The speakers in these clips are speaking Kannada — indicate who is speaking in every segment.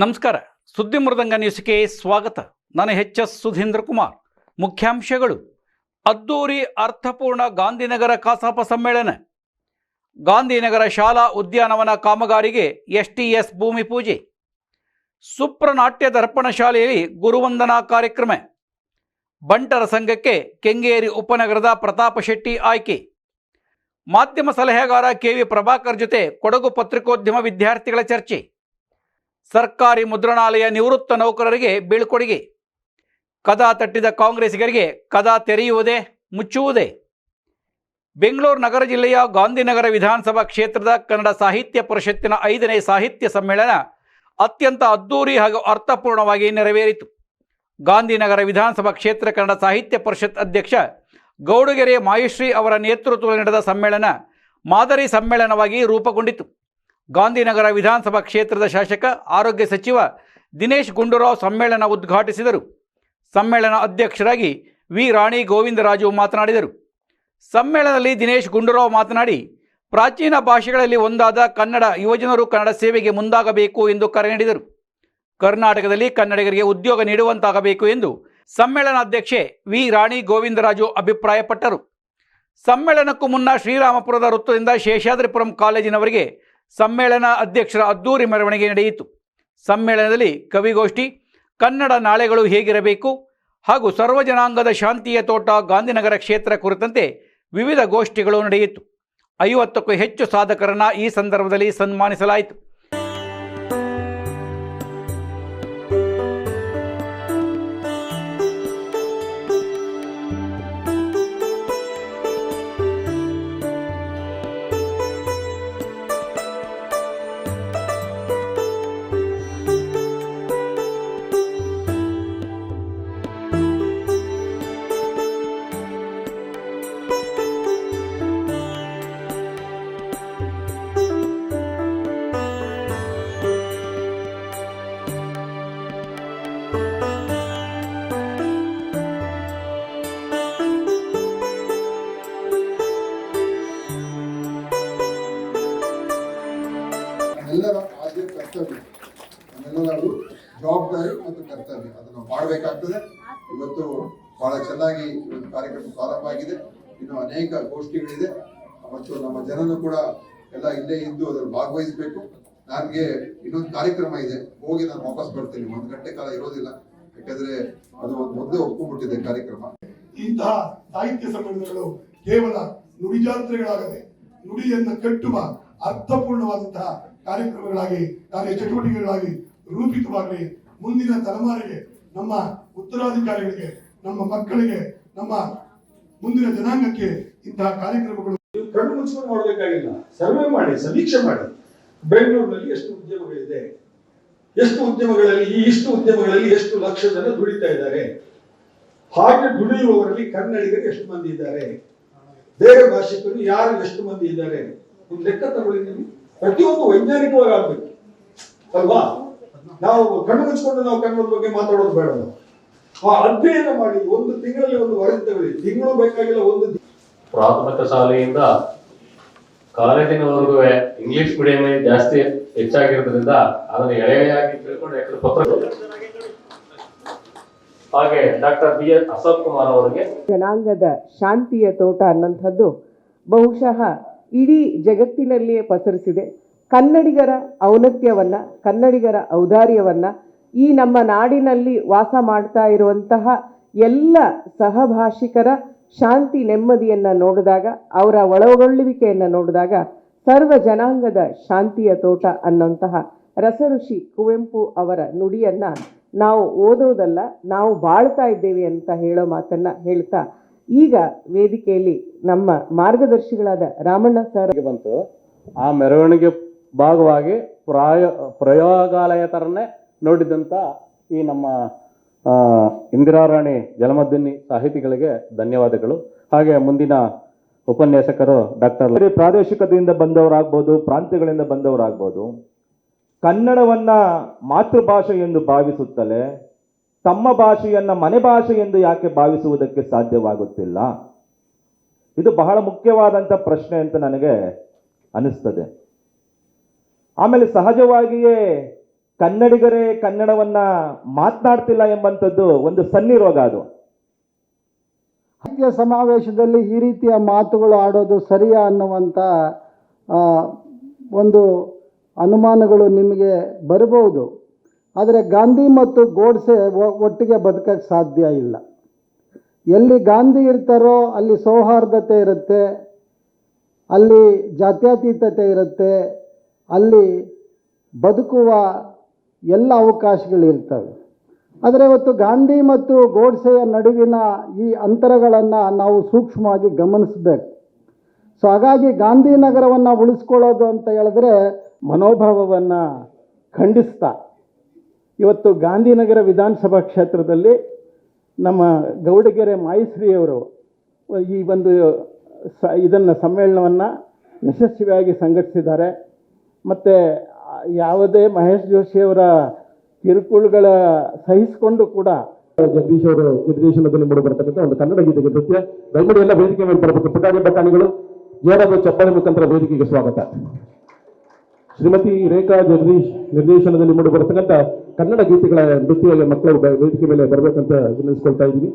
Speaker 1: ನಮಸ್ಕಾರ. ಸುದ್ದಿ ಮೃದಂಗ ನ್ಯೂಸ್ಗೆ ಸ್ವಾಗತ. ನಾನು ಎಚ್ ಎಸ್ ಸುಧೀಂದ್ರ ಕುಮಾರ್. ಮುಖ್ಯಾಂಶಗಳು. ಅದ್ದೂರಿ ಅರ್ಥಪೂರ್ಣ ಗಾಂಧಿನಗರ ಕಸಾಪ ಸಮ್ಮೇಳನ. ಗಾಂಧಿನಗರ ಶಾಲಾ ಉದ್ಯಾನವನ ಕಾಮಗಾರಿಗೆ ಎಸ್ ಟಿ ಎಸ್ ಭೂಮಿ ಪೂಜೆ. ಸುಪ್ರನಾಟ್ಯ ದರ್ಪಣ ಶಾಲೆಯಲ್ಲಿ ಗುರುವಂದನಾ ಕಾರ್ಯಕ್ರಮ. ಬಂಟರ ಸಂಘಕ್ಕೆ ಕೆಂಗೇರಿ ಉಪನಗರದ ಪ್ರತಾಪ ಶೆಟ್ಟಿ ಆಯ್ಕೆ. ಮಾಧ್ಯಮ ಸಲಹೆಗಾರ ಕೆ ವಿ ಪ್ರಭಾಕರ್ ಜೊತೆ ಕೊಡಗು ಪತ್ರಿಕೋದ್ಯಮ ವಿದ್ಯಾರ್ಥಿಗಳ ಚರ್ಚೆ. ಸರ್ಕಾರಿ ಮುದ್ರಣಾಲಯ ನಿವೃತ್ತ ನೌಕರರಿಗೆ ಬೀಳ್ಕೊಡುಗೆ. ಕದ ತಟ್ಟಿದ ಕಾಂಗ್ರೆಸ್ಸಿಗರಿಗೆ ಕದ ತೆರೆಯುವುದೇ, ಮುಚ್ಚುವುದೇ. ಬೆಂಗಳೂರು ನಗರ ಜಿಲ್ಲೆಯ ಗಾಂಧಿನಗರ ವಿಧಾನಸಭಾ ಕ್ಷೇತ್ರದ ಕನ್ನಡ ಸಾಹಿತ್ಯ ಪರಿಷತ್ತಿನ ಐದನೇ ಸಾಹಿತ್ಯ ಸಮ್ಮೇಳನ ಅತ್ಯಂತ ಅದ್ದೂರಿ ಹಾಗೂ ಅರ್ಥಪೂರ್ಣವಾಗಿ ನೆರವೇರಿತು. ಗಾಂಧಿನಗರ ವಿಧಾನಸಭಾ ಕ್ಷೇತ್ರ ಕನ್ನಡ ಸಾಹಿತ್ಯ ಪರಿಷತ್ ಅಧ್ಯಕ್ಷ ಗೌಡಗೆರೆ ಮಾಯುಶ್ರೀ ಅವರ ನೇತೃತ್ವದಲ್ಲಿ ನಡೆದ ಸಮ್ಮೇಳನ ಮಾದರಿ ಸಮ್ಮೇಳನವಾಗಿ ರೂಪುಗೊಂಡಿತು. ಗಾಂಧಿನಗರ ವಿಧಾನಸಭಾ ಕ್ಷೇತ್ರದ ಶಾಸಕ, ಆರೋಗ್ಯ ಸಚಿವ ದಿನೇಶ್ ಗುಂಡೂರಾವ್ ಸಮ್ಮೇಳನ ಉದ್ಘಾಟಿಸಿದರು. ಸಮ್ಮೇಳನ ಅಧ್ಯಕ್ಷರಾಗಿ ವಿ. ರಾಣಿ ಗೋವಿಂದರಾಜು ಮಾತನಾಡಿದರು. ಸಮ್ಮೇಳನದಲ್ಲಿ ದಿನೇಶ್ ಗುಂಡೂರಾವ್ ಮಾತನಾಡಿ, ಪ್ರಾಚೀನ ಭಾಷೆಗಳಲ್ಲಿ ಒಂದಾದ ಕನ್ನಡ ಯುವಜನರು ಕನ್ನಡ ಸೇವೆಗೆ ಮುಂದಾಗಬೇಕು ಎಂದು ಕರೆ ನೀಡಿದರು. ಕರ್ನಾಟಕದಲ್ಲಿ ಕನ್ನಡಿಗರಿಗೆ ಉದ್ಯೋಗ ನೀಡುವಂತಾಗಬೇಕು ಎಂದು ಸಮ್ಮೇಳನ ಅಧ್ಯಕ್ಷೆ ವಿ. ರಾಣಿ ಗೋವಿಂದರಾಜು ಅಭಿಪ್ರಾಯಪಟ್ಟರು. ಸಮ್ಮೇಳನಕ್ಕೂ ಮುನ್ನ ಶ್ರೀರಾಮಪುರದ ವೃತ್ತದಿಂದ ಶೇಷಾದ್ರಿಪುರಂ ಕಾಲೇಜಿನವರೆಗೆ ಸಮ್ಮೇಳನ ಅಧ್ಯಕ್ಷರ ಅದ್ದೂರಿ ಮೆರವಣಿಗೆ ನಡೆಯಿತು. ಸಮ್ಮೇಳನದಲ್ಲಿ ಕವಿಗೋಷ್ಠಿ, ಕನ್ನಡ ನಾಳೆಗಳು ಹೇಗಿರಬೇಕು ಹಾಗೂ ಸರ್ವಜನಾಂಗದ ಶಾಂತಿಯ ತೋಟ ಗಾಂಧಿನಗರ ಕ್ಷೇತ್ರ ಕುರಿತಂತೆ ವಿವಿಧ ಗೋಷ್ಠಿಗಳು ನಡೆಯಿತು. ಐವತ್ತಕ್ಕೂ ಹೆಚ್ಚು ಸಾಧಕರನ್ನು ಈ ಸಂದರ್ಭದಲ್ಲಿ ಸನ್ಮಾನಿಸಲಾಯಿತು.
Speaker 2: ಮಾಡಬೇಕಾಗ್ತದೆ ಇವತ್ತು ಬಹಳ ಚೆನ್ನಾಗಿ ಇವತ್ತು ಕಾರ್ಯಕ್ರಮ ಪ್ರಾರಂಭ ಆಗಿದೆ. ಇನ್ನು ಅನೇಕ ಗೋಷ್ಠಿಗಳಿದೆ. ಮತ್ತು ನಮ್ಮ ಜನನು ಕೂಡ ಎಲ್ಲ ಇಲ್ಲೇ ಇದ್ದು ಅದರಲ್ಲಿ ಭಾಗವಹಿಸಬೇಕು. ನನಗೆ ಇನ್ನೊಂದು ಕಾರ್ಯಕ್ರಮ ಇದೆ. ಹೋಗಿ ನಾನು ವಾಪಸ್ ಬರ್ತೀನಿ. ಒಂದು ಗಂಟೆ ಕಾಲ ಇರೋದಿಲ್ಲ. ಯಾಕಂದ್ರೆ ಅದು ಒಂದು ಮೊದಲು ಒಪ್ಕೊಂಡ್ಬಿಟ್ಟಿದೆ ಕಾರ್ಯಕ್ರಮ.
Speaker 3: ಇಂತಹ ಸಾಹಿತ್ಯ ಸಮ್ಮೇಳನಗಳು ಕೇವಲ ನುಡಿಜಾತ್ರೆಗಳಾಗದೆ ನುಡಿಯನ್ನು ಕಟ್ಟುವ ಅರ್ಥಪೂರ್ಣವಾದಂತಹ ಕಾರ್ಯಕ್ರಮಗಳಾಗಿ, ಕಾರ್ಯ ಚಟುವಟಿಕೆಗಳಾಗಿ ರೂಪಿತವಾಗಲಿ, ಮುಂದಿನ ತಲೆಮಾರಿಗೆ ನಮ್ಮ ಉತ್ತರಾಧಿಕಾರಿಗಳಿಗೆ, ನಮ್ಮ ಮಕ್ಕಳಿಗೆ, ನಮ್ಮ ಮುಂದಿನ ಜನಾಂಗಕ್ಕೆ ಇಂತಹ ಕಾರ್ಯಕ್ರಮಗಳು
Speaker 4: ಕಣ್ಣು ಮುಚ್ಚಿಕೊಂಡು ಮಾಡಬೇಕಾಗಿಲ್ಲ ಸರ್ವೆ ಮಾಡಿ, ಸಮೀಕ್ಷೆ ಮಾಡಿ. ಬೆಂಗಳೂರಿನಲ್ಲಿ ಎಷ್ಟು ಉದ್ಯಮಗಳಿದೆ? ಎಷ್ಟು ಉದ್ಯಮಗಳಲ್ಲಿ, ಈ ಇಷ್ಟು ಉದ್ಯಮಗಳಲ್ಲಿ ಎಷ್ಟು ಲಕ್ಷ ಜನ ದುಡಿತಾ ಇದ್ದಾರೆ? ಹಾಗೆ ದುಡಿಯುವವರಲ್ಲಿ ಕನ್ನಡಿಗರು ಎಷ್ಟು ಮಂದಿ ಇದ್ದಾರೆ? ಬೇರೆ ಭಾಷಿಕರು ಯಾರು ಎಷ್ಟು ಮಂದಿ ಇದ್ದಾರೆ? ಒಂದು ಲೆಕ್ಕ ತಗೊಳ್ಳಿ ನೀವು. ಪ್ರತಿಯೊಂದು ವೈಜ್ಞಾನಿಕವಾಗಿ ಆಗ್ಬೇಕು. ಅಲ್ವಾ? ನಾವು ಕಣ್ಣು ಮುಚ್ಚಿಕೊಂಡು ನಾವು ಕನ್ನಡದ ಬಗ್ಗೆ ಮಾತಾಡೋದು ಬೇಡ ನಾವು. ಆ ಅಧ್ಯಯನ ಮಾಡಿ ಒಂದು ತಿಂಗಳಲ್ಲಿ ಒಂದು ವರದಿ ತಗೊಳ್ಳಿ ತಿಂಗಳು ಬೇಕಾಗಿಲ್ಲ ಒಂದು
Speaker 5: ಪ್ರಾಥಮಿಕ ಶಾಲೆಯಿಂದ ಕಾಲೇಜಿನವರೆಗೂ ಇಂಗ್ಲಿಷ್ ಮೀಡಿಯಂ ಜಾಸ್ತಿ ಹೆಚ್ಚಾಗಿರೋದ್ರಿಂದ ಅದನ್ನು ಎಳೆಯಾಗಿ ತಿಳ್ಕೊಂಡು ಯಾಕಂದ್ರೆ ಪತ್ರ ಹಾಗೆ doctor B S Ashok Kumar ಅವರಿಗೆ
Speaker 6: ಜನಾಂಗದ ಶಾಂತಿಯ ತೋಟ ಅನ್ನಂಥದ್ದು ಬಹುಶಃ ಇಡೀ ಜಗತ್ತಿನಲ್ಲಿಯೇ ಪಸರಿಸಿದೆ ಕನ್ನಡಿಗರ ಔನತ್ಯವನ್ನು ಕನ್ನಡಿಗರ ಔದಾರ್ಯವನ್ನ ಈ ನಮ್ಮ ನಾಡಿನಲ್ಲಿ ವಾಸ ಮಾಡ್ತಾ ಇರುವಂತಹ ಎಲ್ಲ ಸಹಭಾಷಿಕರ ಶಾಂತಿ ನೆಮ್ಮದಿಯನ್ನು ನೋಡಿದಾಗ, ಅವರ ಒಳಗೊಳ್ಳುವಿಕೆಯನ್ನು ನೋಡಿದಾಗ ಸರ್ವ ಜನಾಂಗದ ಶಾಂತಿಯ ತೋಟ ಅನ್ನೋಂತಹ ರಸಋಷಿ ಕುವೆಂಪು ಅವರ ನುಡಿಯನ್ನ ನಾವು ಓದೋದಲ್ಲ, ನಾವು ಬಾಳ್ತಾ ಇದ್ದೇವೆ ಅಂತ ಹೇಳೋ ಮಾತನ್ನ ಹೇಳ್ತಾ ಈಗ ವೇದಿಕೆಯಲ್ಲಿ ನಮ್ಮ ಮಾರ್ಗದರ್ಶಿಗಳಾದ ರಾಮಣ್ಣ ಸರ್
Speaker 7: ಬಂತು. ಆ ಮೆರವಣಿಗೆ ಭಾಗವಾಗಿ ಪ್ರಾಯ ಪ್ರಯೋಗಾಲಯ ಥರನೇ ನೋಡಿದಂಥ ಈ ನಮ್ಮ ಇಂದಿರಾರಾಣಿ ಜಲಮದ್ದಿನಿ ಸಾಹಿತಿಗಳಿಗೆ ಧನ್ಯವಾದಗಳು. ಹಾಗೆ ಮುಂದಿನ ಉಪನ್ಯಾಸಕರು ಡಾಕ್ಟರ್
Speaker 8: ಬೇರೆ ಪ್ರಾದೇಶಿಕದಿಂದ ಬಂದವರಾಗ್ಬೋದು, ಪ್ರಾಂತ್ಯಗಳಿಂದ ಬಂದವರಾಗ್ಬೋದು, ಕನ್ನಡವನ್ನ ಮಾತೃಭಾಷೆ ಎಂದು ಭಾವಿಸುತ್ತಲೇ, ತಮ್ಮ ಭಾಷೆಯನ್ನ ಮನೆ ಭಾಷೆ ಎಂದು ಯಾಕೆ ಭಾವಿಸುವುದಕ್ಕೆ ಸಾಧ್ಯವಾಗುತ್ತಿಲ್ಲ? ಇದು ಬಹಳ ಮುಖ್ಯವಾದಂಥ ಪ್ರಶ್ನೆ ಅಂತ ನನಗೆ ಅನಿಸ್ತದೆ. ಆಮೇಲೆ ಸಹಜವಾಗಿಯೇ ಕನ್ನಡಿಗರೇ ಕನ್ನಡವನ್ನ ಮಾತನಾಡ್ತಿಲ್ಲ ಎಂಬಂಥದ್ದು ಒಂದು ಸನ್ನಿರೋಗ ಅದು.
Speaker 9: ಸಾಹಿತ್ಯ ಸಮಾವೇಶದಲ್ಲಿ ಈ ರೀತಿಯ ಮಾತುಗಳು ಆಡೋದು ಸರಿಯಾ ಅನ್ನುವಂಥ ಒಂದು ಅನುಮಾನಗಳು ನಿಮಗೆ ಬರಬಹುದು. ಆದರೆ ಗಾಂಧಿ ಮತ್ತು ಗೋಡ್ಸೆ ಒಟ್ಟಿಗೆ ಬದುಕಕ್ಕೆ ಸಾಧ್ಯ ಇಲ್ಲ. ಎಲ್ಲಿ ಗಾಂಧಿ ಇರ್ತಾರೋ ಅಲ್ಲಿ ಸೌಹಾರ್ದತೆ ಇರುತ್ತೆ, ಅಲ್ಲಿ ಜಾತ್ಯತೀತತೆ ಇರುತ್ತೆ ಅಲ್ಲಿ ಬದುಕುವ ಎಲ್ಲ ಅವಕಾಶಗಳಿರ್ತವೆ. ಆದರೆ ಇವತ್ತು ಗಾಂಧಿ ಮತ್ತು ಗೋಡ್ಸೆಯ ನಡುವಿನ ಈ ಅಂತರಗಳನ್ನು ನಾವು ಸೂಕ್ಷ್ಮವಾಗಿ ಗಮನಿಸಬೇಕು. ಸೊ ಹಾಗಾಗಿ ಗಾಂಧಿನಗರವನ್ನು ಉಳಿಸ್ಕೊಳ್ಳೋದು ಅಂತ ಹೇಳಿದ್ರೆ ಮನೋಭಾವವನ್ನು ಖಂಡಿಸ್ತಾ. ಇವತ್ತು ಗಾಂಧಿನಗರ ವಿಧಾನಸಭಾ ಕ್ಷೇತ್ರದಲ್ಲಿ ನಮ್ಮ ಗೌಡಗೆರೆ ಮಾಯಿಶ್ರೀಯವರು ಈ ಒಂದು ಸ ಇದನ್ನು ಸಮ್ಮೇಳನವನ್ನು ಯಶಸ್ವಿಯಾಗಿ ಸಂಘಟಿಸಿದ್ದಾರೆ. ಮತ್ತು ಯಾವುದೇ ಮಹೇಶ್ ಜೋಶಿಯವರ ಕಿರುಕುಳಗಳ ಸಹಿಸಿಕೊಂಡು ಕೂಡ
Speaker 7: ಜಗದೀಶ್ ಅವರು ನಿರ್ದೇಶನದಲ್ಲಿ ಮೂಡಿ ಬರತಕ್ಕಂಥ ಒಂದು ಕನ್ನಡ ಗೀತೆಗೆ ನೃತ್ಯ. ದಯಮಾಡಿ ಎಲ್ಲ ವೇದಿಕೆ ಮೇಲೆ ಬರಬೇಕು. ಪುಟಾಣಿ ಬಟಾಣಿಗಳು, ಜೋರಾದ ಚಪ್ಪಾಳೆ ಮುಖಾಂತರ ವೇದಿಕೆಗೆ ಸ್ವಾಗತ. ಶ್ರೀಮತಿ ರೇಖಾ ಜಗದೀಶ್ ನಿರ್ದೇಶನದಲ್ಲಿ ಮೂಡಿ ಬರತಕ್ಕಂಥ ಕನ್ನಡ ಗೀತೆಗಳ ನೃತ್ಯ ಮಕ್ಕಳು ವೇದಿಕೆ ಮೇಲೆ ಬರಬೇಕಂತ ವಿನಂತಿಸ್ಕೊಳ್ತಾ ಇದ್ದೀನಿ.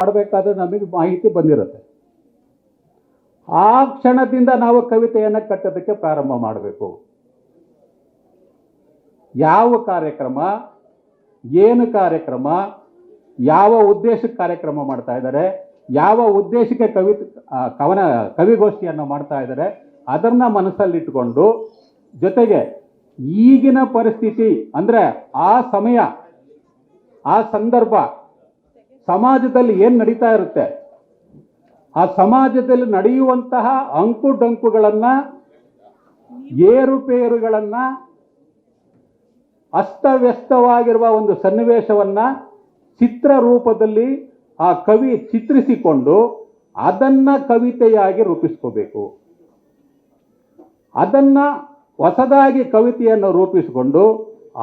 Speaker 10: ಮಾಡಬೇಕಾದ್ರೆ ನಮಗೆ ಮಾಹಿತಿ ಬಂದಿರುತ್ತೆ. ಆ ಕ್ಷಣದಿಂದ ನಾವು ಕವಿತೆಯನ್ನು ಕಟ್ಟೋದಕ್ಕೆ ಪ್ರಾರಂಭ ಮಾಡಬೇಕು. ಯಾವ ಕಾರ್ಯಕ್ರಮ, ಏನು ಕಾರ್ಯಕ್ರಮ, ಯಾವ ಉದ್ದೇಶಕ್ಕೆ ಕಾರ್ಯಕ್ರಮ ಮಾಡ್ತಾ ಇದ್ದಾರೆ, ಯಾವ ಉದ್ದೇಶಕ್ಕೆ ಕವಿ ಕವನ, ಕವಿಗೋಷ್ಠಿಯನ್ನು ಮಾಡ್ತಾ ಇದ್ದಾರೆ, ಅದನ್ನು ಮನಸ್ಸಲ್ಲಿಟ್ಟುಕೊಂಡು ಜೊತೆಗೆ ಈಗಿನ ಪರಿಸ್ಥಿತಿ ಅಂದರೆ ಆ ಸಮಯ, ಆ ಸಂದರ್ಭ ಸಮಾಜದಲ್ಲಿ ಏನು ನಡೀತಾ ಇರುತ್ತೆ? ಆ ಸಮಾಜದಲ್ಲಿ ನಡೆಯುವಂತಹ ಅಂಕು ಡಂಕುಗಳನ್ನು ಏರುಪೇರುಗಳನ್ನು, ಅಸ್ತವ್ಯಸ್ತವಾಗಿರುವ ಒಂದು ಸನ್ನಿವೇಶವನ್ನು ಚಿತ್ರ ರೂಪದಲ್ಲಿ ಆ ಕವಿ ಚಿತ್ರಿಸಿಕೊಂಡು ಅದನ್ನು ಕವಿತೆಯಾಗಿ ರೂಪಿಸ್ಕೋಬೇಕು. ಅದನ್ನು ಹೊಸದಾಗಿ ಕವಿತೆಯನ್ನು ರೂಪಿಸಿಕೊಂಡು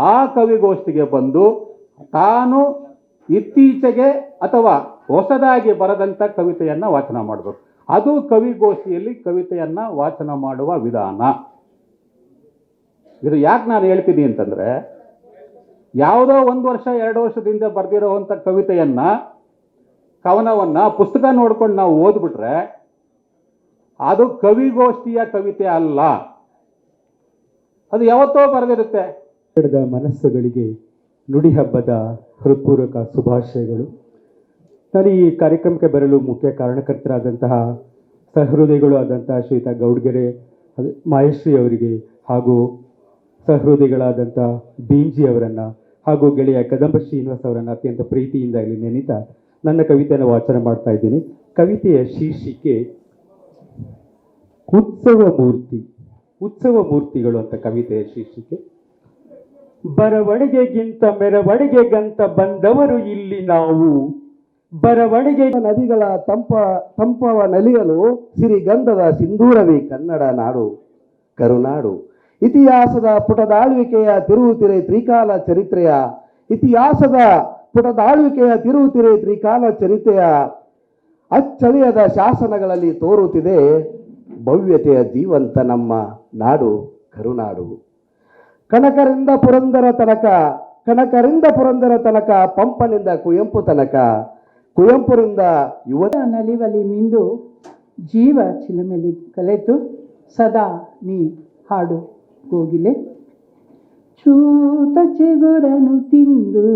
Speaker 10: ಆ ಕವಿಗೋಷ್ಠಿಗೆ ಬಂದು ತಾನು ಇತ್ತೀಚೆಗೆ ಅಥವಾ ಹೊಸದಾಗಿ ಬರೆದಂಥ ಕವಿತೆಯನ್ನು ವಾಚನ ಮಾಡಬೇಕು. ಅದು ಕವಿಗೋಷ್ಠಿಯಲ್ಲಿ ಕವಿತೆಯನ್ನು ವಾಚನ ಮಾಡುವ ವಿಧಾನ. ಇದು ಯಾಕೆ ನಾನು ಹೇಳ್ತೀನಿ ಅಂತಂದರೆ, ಯಾವುದೋ ಒಂದು ವರ್ಷ, ಎರಡು ವರ್ಷದಿಂದ ಬರೆದಿರೋವಂಥ ಕವಿತೆಯನ್ನು, ಕವನವನ್ನು, ಪುಸ್ತಕ ನೋಡ್ಕೊಂಡು ನಾವು ಓದ್ಬಿಟ್ರೆ, ಅದು ಕವಿಗೋಷ್ಠಿಯ ಕವಿತೆ ಅಲ್ಲ. ಅದು ಯಾವತ್ತೋ ಬರೆದಿರುತ್ತೆ.
Speaker 11: ಮನಸ್ಸುಗಳಿಗೆ ನುಡಿ ಹಬ್ಬದ ಹೃತ್ಪೂರ್ವಕ ಶುಭಾಶಯಗಳು. ನಾನು ಈ ಕಾರ್ಯಕ್ರಮಕ್ಕೆ ಬರಲು ಮುಖ್ಯ ಕಾರಣಕರ್ತರಾದಂತಹ ಸಹೃದಯಗಳು ಆದಂತಹ ಶ್ರೀಯುತ ಗೌಡ್ಗೆರೆ ಮಹೇಶ್ರೀ ಅವರಿಗೆ ಹಾಗೂ ಸಹೃದಯಗಳಾದಂಥ ಬೀಂಜಿ ಅವರನ್ನು ಹಾಗೂ ಗೆಳೆಯ ಕದಂಬ ಶ್ರೀನಿವಾಸ್ ಅವರನ್ನು ಅತ್ಯಂತ ಪ್ರೀತಿಯಿಂದ ಇಲ್ಲಿ ನೆನೀತಾ ನನ್ನ ಕವಿತೆಯನ್ನು ವಾಚನ ಮಾಡ್ತಾ ಇದ್ದೀನಿ. ಕವಿತೆಯ ಶೀರ್ಷಿಕೆ, ಉತ್ಸವ ಮೂರ್ತಿ. ಉತ್ಸವ ಮೂರ್ತಿಗಳು ಅಂತ ಕವಿತೆಯ ಶೀರ್ಷಿಕೆ. ಬರವಣಿಗೆಗಿಂತ ಮೆರವಣಿಗೆಗಂತ ಬಂದವರು ಇಲ್ಲಿ ನಾವು. ಬರವಣಿಗೆ
Speaker 9: ನದಿಗಳ ತಂಪ, ತಂಪವ ನಲಿಯಲು ಸಿರಿಗಂಧದ ಸಿಂಧೂರವೇ ಕನ್ನಡ ನಾಡು, ಕರುನಾಡು. ಇತಿಹಾಸದ ಪುಟದಾಳ್ವಿಕೆಯ ತಿರುವುತಿರೆ ತ್ರಿಕಾಲ ಚರಿತ್ರೆಯ, ಇತಿಹಾಸದ ಪುಟದಾಳ್ವಿಕೆಯ ತಿರುವುತಿರೆ ತ್ರಿಕಾಲ ಚರಿತ್ರೆಯ ಅಚ್ಚಳಿಯದ ಶಾಸನಗಳಲ್ಲಿ ತೋರುತ್ತಿದೆ ಭವ್ಯತೆಯ ಜೀವಂತ ನಮ್ಮ ನಾಡು, ಕರುನಾಡು. ಕನಕರಿಂದ ಪುರಂದರ ತನಕ, ಕನಕರಿಂದ ಪುರಂದರ ತನಕ, ಪಂಪನಿಂದ ಕುವೆಂಪು ತನಕ, ಕುವೆಂಪುರಿಂದ ಯುವ
Speaker 6: ನಲಿವಲಿ ಮಿಂದು ಜೀವ ಚಿಲುಮೆಲಿ ಕಲೆತು ಸದಾ ನೀ ಹಾಡು ಕೋಗಿಲೆ. ಚೂತ ಚಿಗುರನು ತಿಂದು,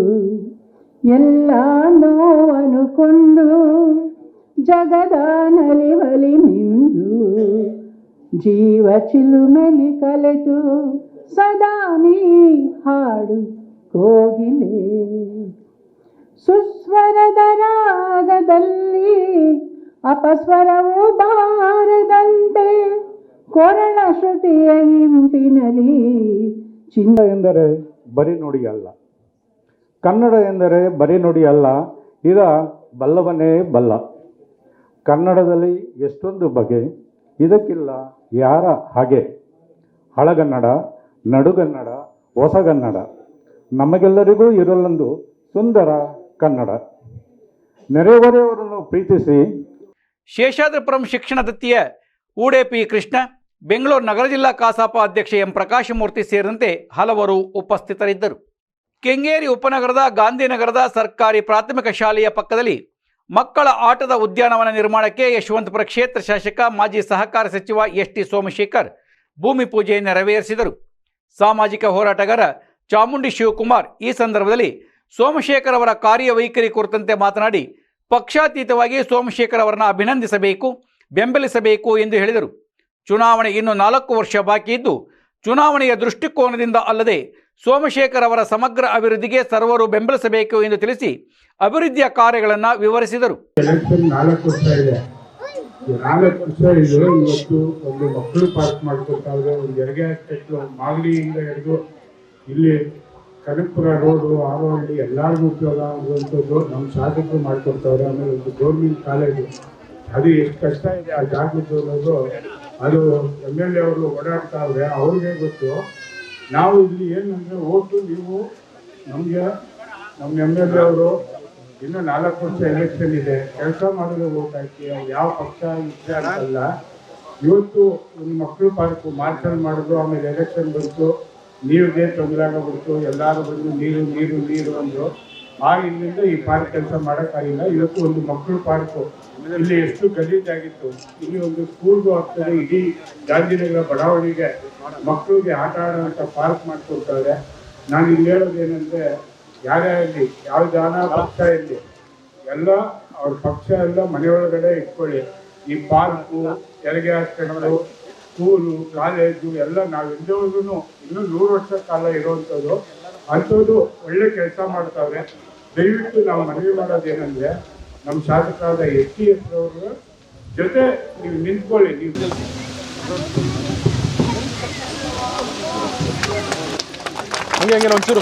Speaker 6: ಎಲ್ಲ ನೋವನು ಕೊಂಡು ಜಗದ ನಲಿವಲಿ ಮಿಂದು ಜೀವ ಚಿಲುಮೆಲಿ ಕಲೆತು ಸದಾ ನೀ ಹಾಡು ಕೋಗಿಲೆ. ಸುಸ್ವರದ ರಾಗದಲ್ಲಿ ಅಪಸ್ವರವು ಬಾರದಂತೆ ಕೊರಳ ಶ್ರುತಿಯ ಇಂಪಿನಲಿ ಚಿನ್ನ
Speaker 11: ಎಂದರೆ ಬರಿ ನುಡಿ ಅಲ್ಲ, ಕನ್ನಡ ಎಂದರೆ ಬರಿ ನುಡಿ ಅಲ್ಲ, ಇದ ಬಲ್ಲವನೇ ಬಲ್ಲ. ಕನ್ನಡದಲ್ಲಿ ಎಷ್ಟೊಂದು ಬಗೆ, ಇದಕ್ಕಿಲ್ಲ ಯಾರ ಹಾಗೆ. ಹಳಗನ್ನಡ ನಡುಗನ್ನಡ, ಹೊಸಗನ್ನಡ. ನಮಗೆಲ್ಲರಿಗೂ ಇರಲೊಂದು ಸುಂದರ ಕನ್ನಡ. ನೆರೆಹೊರೆಯವರನ್ನು ಪ್ರೀತಿಸಿ.
Speaker 1: ಶೇಷಾದ್ರಿಪುರಂ ಶಿಕ್ಷಣ ದತ್ತಿಯ ಉಡೇಪಿ ಕೃಷ್ಣ, ಬೆಂಗಳೂರು ನಗರ ಜಿಲ್ಲಾ ಕಸಾಪ ಅಧ್ಯಕ್ಷ ಎಂ ಪ್ರಕಾಶಮೂರ್ತಿ ಸೇರಿದಂತೆ ಹಲವರು ಉಪಸ್ಥಿತರಿದ್ದರು. ಕೆಂಗೇರಿ ಉಪನಗರದ, ಗಾಂಧಿನಗರದ ಸರ್ಕಾರಿ ಪ್ರಾಥಮಿಕ ಶಾಲೆಯ ಪಕ್ಕದಲ್ಲಿ ಮಕ್ಕಳ ಆಟದ ಉದ್ಯಾನವನ ನಿರ್ಮಾಣಕ್ಕೆ ಯಶವಂತಪುರ ಕ್ಷೇತ್ರ ಶಾಸಕ, ಮಾಜಿ ಸಹಕಾರ ಸಚಿವ ಎಸ್ ಟಿ ಸೋಮಶೇಖರ್ ಭೂಮಿ ಪೂಜೆ ನೆರವೇರಿಸಿದರು. ಸಾಮಾಜಿಕ ಹೋರಾಟಗಾರ ಚಾಮುಂಡಿ ಶಿವಕುಮಾರ್ ಈ ಸಂದರ್ಭದಲ್ಲಿ ಸೋಮಶೇಖರ್ ಅವರ ಕಾರ್ಯವೈಖರಿ ಕುರಿತಂತೆ ಮಾತನಾಡಿ, ಪಕ್ಷಾತೀತವಾಗಿ ಸೋಮಶೇಖರ್ ಅವರನ್ನು ಅಭಿನಂದಿಸಬೇಕು, ಬೆಂಬಲಿಸಬೇಕು ಎಂದು ಹೇಳಿದರು. ಚುನಾವಣೆ ಇನ್ನು ನಾಲ್ಕು ವರ್ಷ ಬಾಕಿ ಇದ್ದು, ಚುನಾವಣೆಯ ದೃಷ್ಟಿಕೋನದಿಂದ ಅಲ್ಲದೆ ಸೋಮಶೇಖರ್ ಅವರ ಸಮಗ್ರ ಅಭಿವೃದ್ಧಿಗೆ ಸರ್ವರು ಬೆಂಬಲಿಸಬೇಕು ಎಂದು ತಿಳಿಸಿ ಅಭಿವೃದ್ಧಿಯ ಕಾರ್ಯಗಳನ್ನು ವಿವರಿಸಿದರು.
Speaker 12: ನಾಲ್ಕು ವರ್ಷ ಇದೆ, ಇವತ್ತು ಒಂದು ಮಕ್ಕಳು ಪಾರ್ಕ್ ಮಾಡ್ಕೊಡ್ತಾವ್ರೆ ಒಂದು ಹೆರಿಗೆ ಹಾಸ್ಪಿಟ್ಲು ಮಾಗಡಿಯಿಂದ ಹಿಡಿದು ಇಲ್ಲಿ ಕನಕಪುರ ರೋಡು ಆರೋಹಳ್ಳಿ ಎಲ್ಲರಿಗೂ ಉಪಯೋಗ ಆಗುವಂಥದ್ದು ನಮ್ಮ ಶಾಸಕರು ಮಾಡ್ಕೊಡ್ತಾವ್ರೆ ಆಮೇಲೆ ಒಂದು ಗೌರ್ಮೆಂಟ್ ಕಾಲೇಜು. ಅದು ಎಷ್ಟು ಕಷ್ಟ ಇದೆ ಆ ಜಾಗದ್ದು ಅನ್ನೋದು, ಅದು ಎಂ ಎಲ್ ಎ ಅವರು ಓಡಾಡ್ತಾವ್ರೆ ಅವ್ರಿಗೆ ಗೊತ್ತು. ನಾವು ಇಲ್ಲಿ ಏನಂದ್ರೆ ಓಟು ನೀವು ನಮಗೆ, ನಮ್ಮ ಎಂ ಎಲ್ ಎ ಅವರು ಇನ್ನು ನಾಲ್ಕು ವರ್ಷ ಎಲೆಕ್ಷನ್ ಇದೆ. ಕೆಲಸ ಮಾಡಲು ಹೋಗ್ತಾಯ್ತಿ ಯಾವ ಪಕ್ಷ ಇಷ್ಟ ಅಂತಲ್ಲ. ಇವತ್ತು ಒಂದು ಮಕ್ಕಳು ಪಾರ್ಕ್ ಮಾರ್ಚಲ್ ಮಾಡಿದ್ರು ಆಮೇಲೆ ಎಲೆಕ್ಷನ್ ಬಂತು. ನೀರಿಗೆ ತೊಂದರೆ ಆಗೋಗ್ಬಿಡ್ತು. ಎಲ್ಲರೂ ಬಂದು ನೀರು ನೀರು ನೀರು ಅಂದ್ರು. ಆ ಇಲ್ಲಿಂದ ಈ ಪಾರ್ಕ್ ಕೆಲಸ ಮಾಡೋಕ್ಕಾಗಿಲ್ಲ ಇವತ್ತು ಒಂದು ಮಕ್ಕಳು ಪಾರ್ಕು ಇಲ್ಲಿ ಎಷ್ಟು ಗಲೀಜಾಗಿತ್ತು ಇಲ್ಲಿ ಒಂದು ಸ್ಕೂಲ್ಗೂ ಆಗ್ತದೆ. ಇಡೀ ಗಾಂಧಿನಗರ ಬಡಾವಣೆಗೆ ಮಕ್ಕಳಿಗೆ ಆಟ ಆಡೋಂಥ ಪಾರ್ಕ್ ಮಾಡ್ಕೊಡ್ತಾರೆ. ನಾನು ಇಲ್ಲಿ ಹೇಳೋದೇನೆಂದ್ರೆ ಯಾರೇ ಆಗಲಿ ಯಾವ ಜನ ಪಕ್ಷ ಇರಲಿ ಎಲ್ಲ ಅವ್ರ ಪಕ್ಷ ಎಲ್ಲ ಮನೆಯೊಳಗಡೆ ಇಟ್ಕೊಳ್ಳಿ. ಈ ಪಾರ್ಕು ಹೆರಿಗೆ ಹಾಸ್ಪಿಟಲು ಸ್ಕೂಲು, ಕಾಲೇಜು ಎಲ್ಲ ನಾವು ಎಲ್ಲವನ್ನೂ ಇನ್ನೂ ನೂರು ವರ್ಷ ಕಾಲ ಇರುವಂಥದ್ದು. ಅಂಥದ್ದು ಒಳ್ಳೆ ಕೆಲಸ ಮಾಡ್ತಾವ್ರೆ. ದಯವಿಟ್ಟು ನಾವು ಮನವಿ ಮಾಡೋದೇನೆಂದರೆ ನಮ್ಮ ಶಾಸಕರಾದ ಎಸ್ ಟಿ ಎಸ್ ಅವ್ರ ಜೊತೆ ನೀವು ನಿಂತ್ಕೊಳ್ಳಿ, ನೀವು
Speaker 8: ಹಂಗೆ ಹಂಗೆ ಒಂಚೂರು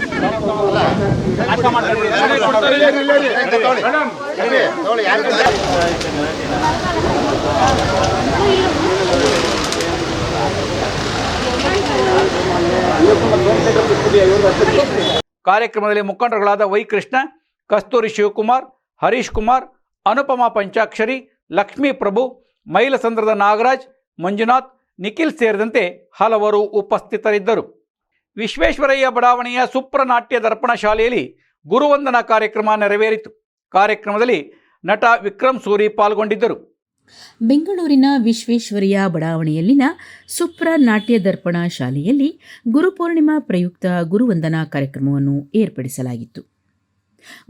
Speaker 1: ಕಾರ್ಯಕ್ರಮದಲ್ಲಿ ಮುಖಂಡರುಗಳಾದ ವೈ ಕೃಷ್ಣ, ಕಸ್ತೂರಿ ಶಿವಕುಮಾರ್, ಹರೀಶ್ ಕುಮಾರ್, ಅನುಪಮಾ ಪಂಚಾಕ್ಷರಿ, ಲಕ್ಷ್ಮೀ ಪ್ರಭು, ಮೈಲಸಂದ್ರದ ನಾಗರಾಜ್, ಮಂಜುನಾಥ್, ನಿಖಿಲ್ ಸೇರಿದಂತೆ ಹಲವರು ಉಪಸ್ಥಿತರಿದ್ದರು. ವಿಶ್ವೇಶ್ವರಯ್ಯ ಬಡಾವಣೆಯ ಸುಪ್ರನಾಟ್ಯ ದರ್ಪಣ ಶಾಲೆಯಲ್ಲಿ ಗುರುವಂದನಾ ಕಾರ್ಯಕ್ರಮ ನೆರವೇರಿತು. ಕಾರ್ಯಕ್ರಮದಲ್ಲಿ ನಟ ವಿಕ್ರಮ್ ಸೂರಿ ಪಾಲ್ಗೊಂಡಿದ್ದರು.
Speaker 13: ಬೆಂಗಳೂರಿನ ವಿಶ್ವೇಶ್ವರಯ್ಯ ಬಡಾವಣೆಯಲ್ಲಿನ ಸುಪ್ರ ನಾಟ್ಯ ದರ್ಪಣ ಶಾಲೆಯಲ್ಲಿ ಗುರುಪೂರ್ಣಿಮಾ ಪ್ರಯುಕ್ತ ಗುರುವಂದನಾ ಕಾರ್ಯಕ್ರಮವನ್ನು ಏರ್ಪಡಿಸಲಾಗಿತ್ತು.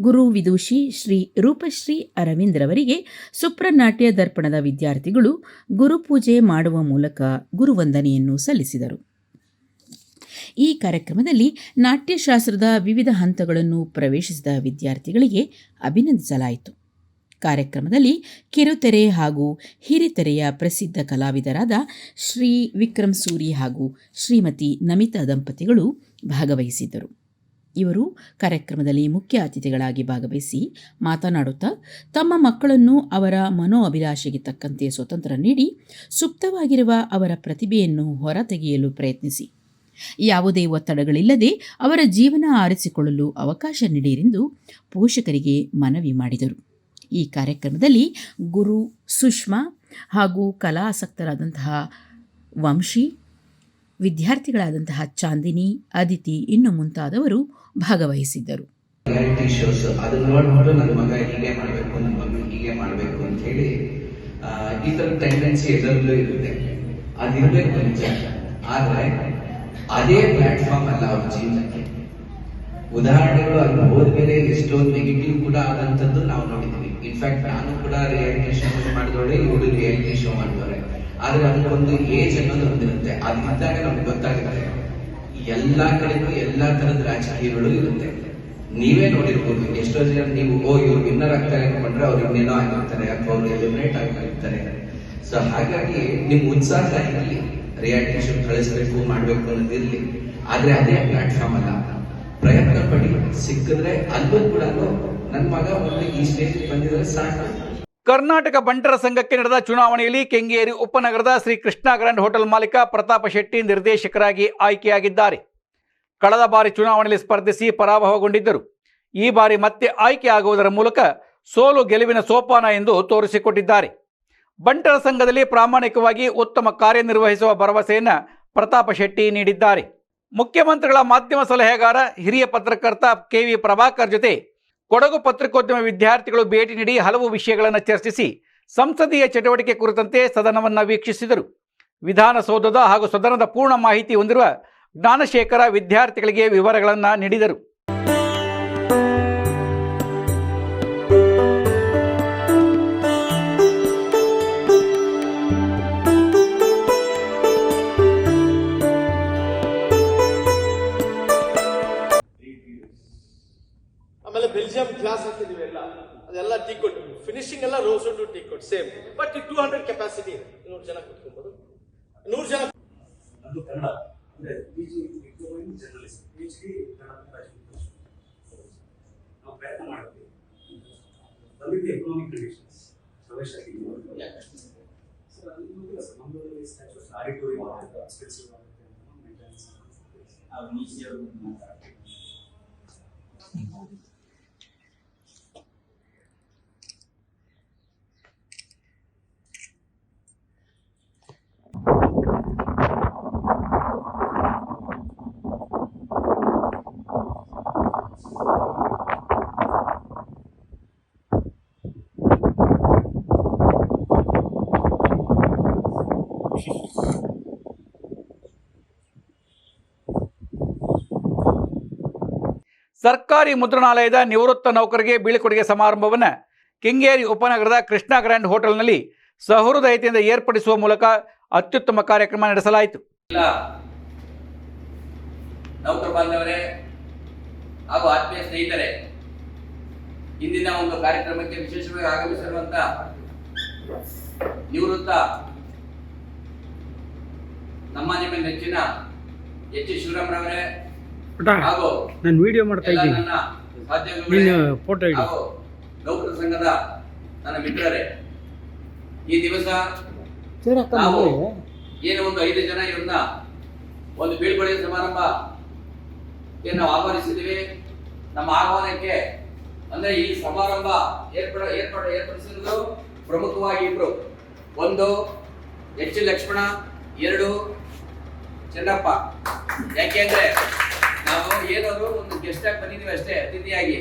Speaker 13: ಗುರು ವಿದೂಷಿ ಶ್ರೀ ರೂಪಶ್ರೀ ಅರವಿಂದ್ರವರಿಗೆ ಸುಪ್ರನಾಟ್ಯ ದರ್ಪಣದ ವಿದ್ಯಾರ್ಥಿಗಳು ಗುರುಪೂಜೆ ಮಾಡುವ ಮೂಲಕ ಗುರುವಂದನೆಯನ್ನು ಸಲ್ಲಿಸಿದರು. ಈ ಕಾರ್ಯಕ್ರಮದಲ್ಲಿ ನಾಟ್ಯಶಾಸ್ತ್ರದ ವಿವಿಧ ಹಂತಗಳನ್ನು ಪ್ರವೇಶಿಸಿದ ವಿದ್ಯಾರ್ಥಿಗಳಿಗೆ ಅಭಿನಂದಿಸಲಾಯಿತು. ಕಾರ್ಯಕ್ರಮದಲ್ಲಿ ಕಿರುತೆರೆ ಹಾಗೂ ಹಿರಿತೆರೆಯ ಪ್ರಸಿದ್ಧ ಕಲಾವಿದರಾದ ಶ್ರೀ ವಿಕ್ರಮ್ ಸೂರಿ ಹಾಗೂ ಶ್ರೀಮತಿ ನಮಿತಾ ದಂಪತಿಗಳು ಭಾಗವಹಿಸಿದ್ದರು. ಇವರು ಕಾರ್ಯಕ್ರಮದಲ್ಲಿ ಮುಖ್ಯ ಅತಿಥಿಗಳಾಗಿ ಭಾಗವಹಿಸಿ ಮಾತನಾಡುತ್ತಾ ತಮ್ಮ ಮಕ್ಕಳನ್ನು ಅವರ ಮನೋ ಅಭಿಲಾಷೆಗೆ ತಕ್ಕಂತೆ ಸ್ವತಂತ್ರ ನೀಡಿ, ಸುಪ್ತವಾಗಿರುವ ಅವರ ಪ್ರತಿಭೆಯನ್ನು ಹೊರತೆಗೆಯಲು ಪ್ರಯತ್ನಿಸಿ. ಯಾವುದೇ ಒತ್ತಡಗಳಿಲ್ಲದೆ ಅವರ ಜೀವನ ಆರಿಸಿಕೊಳ್ಳಲು ಅವಕಾಶ ನೀಡಿರೆಂದು ಪೋಷಕರಿಗೆ ಮನವಿ ಮಾಡಿದರು. ಈ ಕಾರ್ಯಕ್ರಮದಲ್ಲಿ ಗುರು ಸುಷ್ಮಾ ಹಾಗೂ ಕಲಾಸಕ್ತರಾದಂತಹ ವಂಶಿ, ವಿದ್ಯಾರ್ಥಿಗಳಾದಂತಹ ಚಾಂದಿನಿ, ಅದಿತಿ ಇನ್ನು ಮುಂತಾದವರು ಭಾಗವಹಿಸಿದ್ದರು.
Speaker 14: ರಿಯಾಲಿಟಿ ಶೋಸ್ ಅದನ್ನ ನೋಡ್ಬಿಟ್ಟು ನನ್ನ ಮಗ ಹೀಗೆ ಮಾಡಬೇಕು, ನನ್ನ ಮಗನ ಹೀಗೆ ಮಾಡಬೇಕು ಅಂತ ಹೇಳಿ ಈ ತರ ಟೆಂಡೆನ್ಸಿ ಎಲ್ಲರಲ್ಲೂ ಇರುತ್ತೆ. ಅದಿರಬೇಕು ನಿಜ ಆದ್ರೆ ಅದೇ ಪ್ಲಾಟ್ಫಾರ್ಮ್ ಅಲ್ಲ ಅವ್ರ ಜೀವನಕ್ಕೆ. ಉದಾಹರಣೆಗಳು ಅಲ್ಲಿ ಹೋದ್ಮೇಲೆ ಎಷ್ಟೊಂದು ನೆಗೆಟಿವ್ ಕೂಡ ಆದಂತದ್ದು ನಾವು ನೋಡಿದೀವಿ ಇನ್ಫ್ಯಾಕ್ಟ್ ನಾನು ಕೂಡ ರಿಯಾಲಿಟಿ ಶೋ ಮಾಡಿದವಳೆ ಇವರು ರಿಯಾಲಿಟಿ ಶೋ ಮಾಡಿದವರೆ ಆದ್ರೆ ಅದಕ್ಕೊಂದು ಏಜ್ ಅನ್ನೋದು ಒಂದಿರುತ್ತೆ ಅದಿದ್ದಾಗ ನಮ್ಗೆ ಗೊತ್ತಾಗುತ್ತೆ ಎಲ್ಲಾ ಕಡೆಗೂ ಎಲ್ಲಾ ತರದ ರಾಜಕೀಯಗಳು ಇರುತ್ತೆ. ನೀವೇ ನೋಡಿರ್ಬೋದು, ಎಷ್ಟೋ ಜನ ನೀವು, ಓ, ಇವ್ರು ವಿನ್ನರ್ ಆಗ್ತಾರೆ ಅನ್ಕೊಂಡ್ರೆ ಅವ್ರು ಇನ್ನೇನೋ ಆಗಿರ್ತಾರೆ, ಅಥವಾ ಅವ್ರು ಎಲಿಮಿನೇಟ್ ಆಗಿರ್ತಾರೆ ಸೊ ಹಾಗಾಗಿ ನಿಮ್ ಉತ್ಸಾಹ ಇರಲಿ ರಿಯಾಲಿಟಿ ಶೋ ಕಳಿಸ್ಬೇಕು ಮಾಡ್ಬೇಕು ಅನ್ನೋದಿರ್ಲಿ ಆದ್ರೆ ಅದೇ ಪ್ಲಾಟ್ಫಾರ್ಮ್ ಅಲ್ಲ. ಪ್ರಯತ್ನ ಪಡಿ. ಸಿಕ್ಕಿದ್ರೆ ಅಲ್ಲೂ ಕೂಡ ನನ್ ಮಗ ಮುಂದೆ ಈ ಸ್ಟೇಜ್ ಬಂದಿದ್ರೆ ಸಾಕು.
Speaker 1: ಕರ್ನಾಟಕ ಬಂಟರ ಸಂಘಕ್ಕೆ ನಡೆದ ಚುನಾವಣೆಯಲ್ಲಿ ಕೆಂಗೇರಿ ಉಪನಗರದ ಶ್ರೀ ಕೃಷ್ಣ ಗ್ರ್ಯಾಂಡ್ ಹೋಟೆಲ್ ಮಾಲೀಕ ಪ್ರತಾಪ ಶೆಟ್ಟಿ ನಿರ್ದೇಶಕರಾಗಿ ಆಯ್ಕೆಯಾಗಿದ್ದಾರೆ. ಕಳೆದ ಬಾರಿ ಚುನಾವಣೆಯಲ್ಲಿ ಸ್ಪರ್ಧಿಸಿ ಪರಾಭವಗೊಂಡಿದ್ದರು. ಈ ಬಾರಿ ಮತ್ತೆ ಆಯ್ಕೆಯಾಗುವುದರ ಮೂಲಕ ಸೋಲು ಗೆಲುವಿನ ಸೋಪಾನ ಎಂದು ತೋರಿಸಿಕೊಟ್ಟಿದ್ದಾರೆ. ಬಂಟರ ಸಂಘದಲ್ಲಿ ಪ್ರಾಮಾಣಿಕವಾಗಿ ಉತ್ತಮ ಕಾರ್ಯನಿರ್ವಹಿಸುವ ಭರವಸೆಯನ್ನು ಪ್ರತಾಪ ಶೆಟ್ಟಿ ನೀಡಿದ್ದಾರೆ. ಮುಖ್ಯಮಂತ್ರಿಗಳ ಮಾಧ್ಯಮ ಸಲಹೆಗಾರ, ಹಿರಿಯ ಪತ್ರಕರ್ತ ಕೆ ವಿ ಪ್ರಭಾಕರ್ ಜೊತೆ ಕೊಡಗು ಪತ್ರಿಕೋದ್ಯಮ ವಿದ್ಯಾರ್ಥಿಗಳು ಭೇಟಿ ನೀಡಿ ಹಲವು ವಿಷಯಗಳನ್ನು ಚರ್ಚಿಸಿ ಸಂಸದೀಯ ಚಟುವಟಿಕೆ ಕುರಿತಂತೆ ಸದನವನ್ನು ವೀಕ್ಷಿಸಿದರು. ವಿಧಾನಸೌಧದ ಹಾಗೂ ಸದನದ ಪೂರ್ಣ ಮಾಹಿತಿ ಹೊಂದಿರುವ ಜ್ಞಾನಶೇಖರ ವಿದ್ಯಾರ್ಥಿಗಳಿಗೆ ವಿವರಗಳನ್ನು ನೀಡಿದರು.
Speaker 15: ಕ್ಲಾಸ್ ಹಾಕಿದೀವಿ ಎಲ್ಲ. ಅದೆಲ್ಲ ಟೀ ಕೊಟ್ಟು. ಫಿನಿಶಿಂಗ್ ಎಲ್ಲ ರೋಸ್ ಟು ಟೀ ಕೊಟ್ಟು. Same but two hundred capacity ಇದೆ. ನೂರು ಜನ ಕುತ್ಕೊಬೋದು. ನೂರು ಜನ
Speaker 16: ಅದು ಕನ್ನಡ. ಅಂದ್ರೆ ಜರ್ನಲಿಸಮ್ ನಾವು ಪ್ರಯತ್ನ ಮಾಡ್ತೀವಿ. ಬಂದಿದ್ದು ಎಕನಾಮಿಕ್ ಕಂಡೀಷನ್ಸ್ ಪ್ರವೇಶ ಆಡಿಟೋರಿಯಂ ಎಕ್ಸ್ಪೆನ್ಸಿವ್ ಆಗುತ್ತೆ ಮೇಂಟೆನೆನ್ಸ್
Speaker 1: ಸರ್ಕಾರಿ ಮುದ್ರಣಾಲಯದ ನಿವೃತ್ತ ನೌಕರಿಗೆ ಬೀಳ್ಕೊಡುಗೆ ಸಮಾರಂಭವನ್ನು ಕೆಂಗೇರಿ ಉಪನಗರದ ಕೃಷ್ಣ ಗ್ರ್ಯಾಂಡ್ ಹೋಟೆಲ್ನಲ್ಲಿ ಸಹೃದಯತೆಯಿಂದ ಏರ್ಪಡಿಸುವ ಮೂಲಕ ಅತ್ಯುತ್ತಮ ಕಾರ್ಯಕ್ರಮ ನಡೆಸಲಾಯಿತು.
Speaker 17: ಹಾಗೂ ಆತ್ಮೀಯ ಸ್ನೇಹಿತರೆ, ಇಂದಿನ ಒಂದು ಕಾರ್ಯಕ್ರಮಕ್ಕೆ ವಿಶೇಷವಾಗಿ ಆಗಮಿಸಿರುವಂತ ನಿವೃತ್ತ ನಮ್ಮ ನಿಮ್ಮ ನೆಚ್ಚಿನ ಎಚ್ ಶಿವರಾಮ್ರವರೇ ಹಾಗೂ
Speaker 10: ನಾನು ವಿಡಿಯೋ ಮಾಡ್ತಾ ಇದ್ದೀನಿ. ನೀನು ಫೋಟೋ ಇಡಿ.
Speaker 17: ನೌಕರ ಸಂಘದ ನನ್ನ ಮಿತ್ರರೇ ಈ ದಿವಸ ನಾವು ಏನು ಒಂದು ಐದು ಜನ ಇವ್ರನ್ನ ಒಂದು ಬೀಳ್ಕೊಡುಗೆ ಸಮಾರಂಭ ಏನು ನಾವು ಆಹ್ವಾನಿಸಿದ್ದೀವಿ. ನಮ್ಮ ಆಹ್ವಾನಕ್ಕೆ ಅಂದ್ರೆ ಈ ಸಮಾರಂಭ ಏರ್ಪಡ ಏರ್ಪಡ ಏರ್ಪಡಿಸಿರೋದು ಪ್ರಮುಖವಾಗಿ ಇಬ್ರು. ಒಂದು ಎಚ್ ಲಕ್ಷ್ಮಣ ಎರಡು ಚೆನ್ನಪ್ಪ. ಯಾಕೆಂದ್ರೆ ನಾವು ಏನಾದ್ರು ಒಂದು ಗೆಸ್ಟ್ ಆಗಿ ಬಂದಿದ್ದೀವಿ ಅಷ್ಟೇ, ಅತಿಥಿಯಾಗಿ.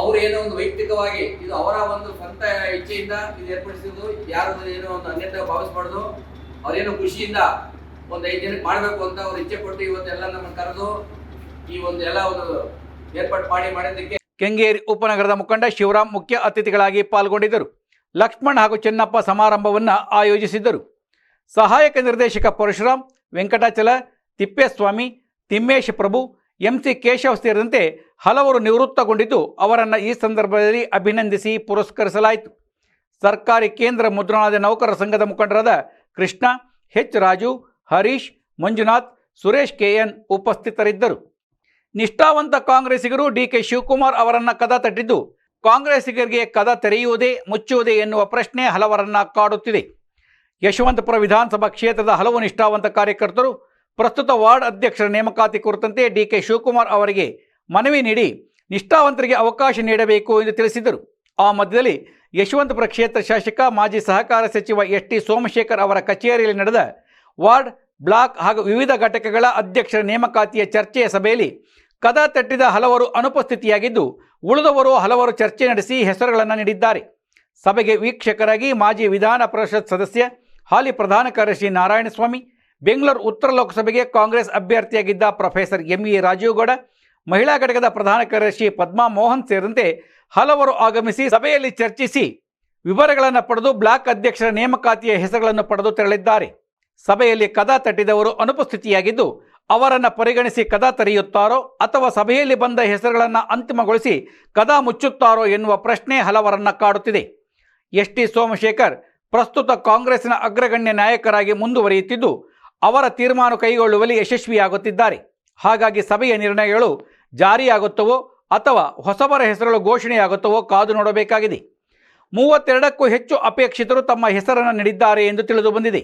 Speaker 17: ಅವ್ರು ಏನೋ ಒಂದು ವೈಯಕ್ತಿಕವಾಗಿ ಇದು ಅವರ ಒಂದು ಸ್ವಂತ ಇಚ್ಛೆಯಿಂದ ಇದು ಏರ್ಪಡಿಸಿದ್ದು, ಯಾರು ಏನೋ ಒಂದು ಅನ್ಯತೆ ಭಾವಿಸ್ಬಾರ್ದು ಅವ್ರೇನೋ ಖುಷಿಯಿಂದ ಒಂದು ಐದು ಜನಕ್ಕೆ ಮಾಡಬೇಕು ಅಂತ ಅವ್ರು ಇಚ್ಛೆ ಪಟ್ಟು ಇವತ್ತೆಲ್ಲ ನಮ್ಮನ್ನು ಕರೆದು ಈ ಒಂದು ಎಲ್ಲ ಒಂದು ಏರ್ಪಾಡು ಮಾಡಿ ಮಾಡಿದ್ದಕ್ಕೆ
Speaker 1: ಕೆಂಗೇರಿ ಉಪನಗರದ ಮುಖಂಡ ಶಿವರಾಮ್ ಮುಖ್ಯ ಅತಿಥಿಗಳಾಗಿ ಪಾಲ್ಗೊಂಡಿದ್ದರು. ಲಕ್ಷ್ಮಣ್ ಹಾಗೂ ಚೆನ್ನಪ್ಪ ಸಮಾರಂಭವನ್ನು ಆಯೋಜಿಸಿದ್ದರು. ಸಹಾಯಕ ನಿರ್ದೇಶಕ ಪರಶುರಾಮ್, ವೆಂಕಟಾಚಲ, ತಿಪ್ಪೇಸ್ವಾಮಿ, ತಿಮ್ಮೇಶ್ ಪ್ರಭು ಎಂಸಿ ಕೇಶವ್ ಸೇರಿದಂತೆ ಹಲವರು ನಿವೃತ್ತಗೊಂಡಿದ್ದು ಅವರನ್ನು ಈ ಸಂದರ್ಭದಲ್ಲಿ ಅಭಿನಂದಿಸಿ ಪುರಸ್ಕರಿಸಲಾಯಿತು. ಸರ್ಕಾರಿ ಕೇಂದ್ರ ಮುದ್ರಣಾಲಯ ನೌಕರರ ಸಂಘದ ಮುಖಂಡರಾದ ಕೃಷ್ಣ, ಎಚ್ ರಾಜು, ಹರೀಶ್, ಮಂಜುನಾಥ್, ಸುರೇಶ್ ಕೆಎನ್ ಉಪಸ್ಥಿತರಿದ್ದರು. ನಿಷ್ಠಾವಂತ ಕಾಂಗ್ರೆಸ್ಸಿಗರು ಡಿಕೆ ಶಿವಕುಮಾರ್ ಅವರನ್ನು ಕದ ತಟ್ಟಿದ್ದು, ಕಾಂಗ್ರೆಸ್ಸಿಗರಿಗೆ ಕದ ತೆರೆಯುವುದೇ ಮುಚ್ಚುವುದೇ ಎನ್ನುವ ಪ್ರಶ್ನೆ ಹಲವರನ್ನ ಕಾಡುತ್ತಿದೆ. ಯಶವಂತಪುರ ವಿಧಾನಸಭಾ ಕ್ಷೇತ್ರದ ಹಲವು ನಿಷ್ಠಾವಂತ ಕಾರ್ಯಕರ್ತರು ಪ್ರಸ್ತುತ ವಾರ್ಡ್ ಅಧ್ಯಕ್ಷರ ನೇಮಕಾತಿ ಕುರಿತಂತೆ ಡಿಕೆ ಶಿವಕುಮಾರ್ ಅವರಿಗೆ ಮನವಿ ನೀಡಿ ನಿಷ್ಠಾವಂತರಿಗೆ ಅವಕಾಶ ನೀಡಬೇಕು ಎಂದು ತಿಳಿಸಿದರು. ಆ ಮಧ್ಯದಲ್ಲಿ ಯಶವಂತಪುರ ಕ್ಷೇತ್ರ ಶಾಸಕ, ಮಾಜಿ ಸಹಕಾರ ಸಚಿವ ಎಸ್ ಟಿ ಸೋಮಶೇಖರ್ ಅವರ ಕಚೇರಿಯಲ್ಲಿ ನಡೆದ ವಾರ್ಡ್ ಬ್ಲಾಕ್ ಹಾಗೂ ವಿವಿಧ ಘಟಕಗಳ ಅಧ್ಯಕ್ಷರ ನೇಮಕಾತಿಯ ಚರ್ಚೆಯ ಸಭೆಯಲ್ಲಿ ಕದ ತಟ್ಟಿದ ಹಲವರು ಅನುಪಸ್ಥಿತಿಯಾಗಿದ್ದು, ಉಳಿದವರು ಹಲವರು ಚರ್ಚೆ ನಡೆಸಿ ಹೆಸರುಗಳನ್ನು ನೀಡಿದ್ದಾರೆ. ಸಭೆಗೆ ವೀಕ್ಷಕರಾಗಿ ಮಾಜಿ ವಿಧಾನ ಪರಿಷತ್ ಸದಸ್ಯ, ಹಾಲಿ ಪ್ರಧಾನ ಕಾರ್ಯದರ್ಶಿ ನಾರಾಯಣಸ್ವಾಮಿ ಬೆಂಗಳೂರು ಉತ್ತರ ಲೋಕಸಭೆಗೆ ಕಾಂಗ್ರೆಸ್ ಅಭ್ಯರ್ಥಿಯಾಗಿದ್ದ ಪ್ರೊಫೆಸರ್ ಎಂ ಇ ರಾಜೀವ್ಗೌಡ, ಮಹಿಳಾ ಘಟಕದ ಪ್ರಧಾನ ಕಾರ್ಯದರ್ಶಿ ಪದ್ಮಾ ಮೋಹನ್ ಸೇರಿದಂತೆ ಹಲವರು ಆಗಮಿಸಿ ಸಭೆಯಲ್ಲಿ ಚರ್ಚಿಸಿ ವಿವರಗಳನ್ನು ಪಡೆದು ಬ್ಲಾಕ್ ಅಧ್ಯಕ್ಷರ ನೇಮಕಾತಿಯ ಹೆಸರುಗಳನ್ನು ಪಡೆದು ತೆರಳಿದ್ದಾರೆ. ಸಭೆಯಲ್ಲಿ ಕದ ತಟ್ಟಿದವರು ಅನುಪಸ್ಥಿತಿಯಾಗಿದ್ದು, ಅವರನ್ನು ಪರಿಗಣಿಸಿ ಕದ ತೆರೆಯುತ್ತಾರೋ ಅಥವಾ ಸಭೆಯಲ್ಲಿ ಬಂದ ಹೆಸರುಗಳನ್ನು ಅಂತಿಮಗೊಳಿಸಿ ಕದ ಮುಚ್ಚುತ್ತಾರೋ ಎನ್ನುವ ಪ್ರಶ್ನೆ ಹಲವರನ್ನ ಕಾಡುತ್ತಿದೆ. ಎಸ್ ಟಿ ಸೋಮಶೇಖರ್ ಪ್ರಸ್ತುತ ಕಾಂಗ್ರೆಸ್ನ ಅಗ್ರಗಣ್ಯ ನಾಯಕರಾಗಿ ಮುಂದುವರಿಯುತ್ತಿದ್ದು ಅವರ ತೀರ್ಮಾನ ಕೈಗೊಳ್ಳುವಲ್ಲಿ ಯಶಸ್ವಿಯಾಗುತ್ತಿದ್ದಾರೆ. ಹಾಗಾಗಿ ಸಭೆಯ ನಿರ್ಣಯಗಳು ಜಾರಿಯಾಗುತ್ತವೋ ಅಥವಾ ಹೊಸಬರ ಹೆಸರುಗಳು ಘೋಷಣೆಯಾಗುತ್ತವೋ ಕಾದು ನೋಡಬೇಕಾಗಿದೆ. ಮೂವತ್ತೆರಡಕ್ಕೂ ಹೆಚ್ಚು ಅಪೇಕ್ಷಿತರು ತಮ್ಮ ಹೆಸರನ್ನು ನೀಡಿದ್ದಾರೆ ಎಂದು ತಿಳಿದು ಬಂದಿದೆ.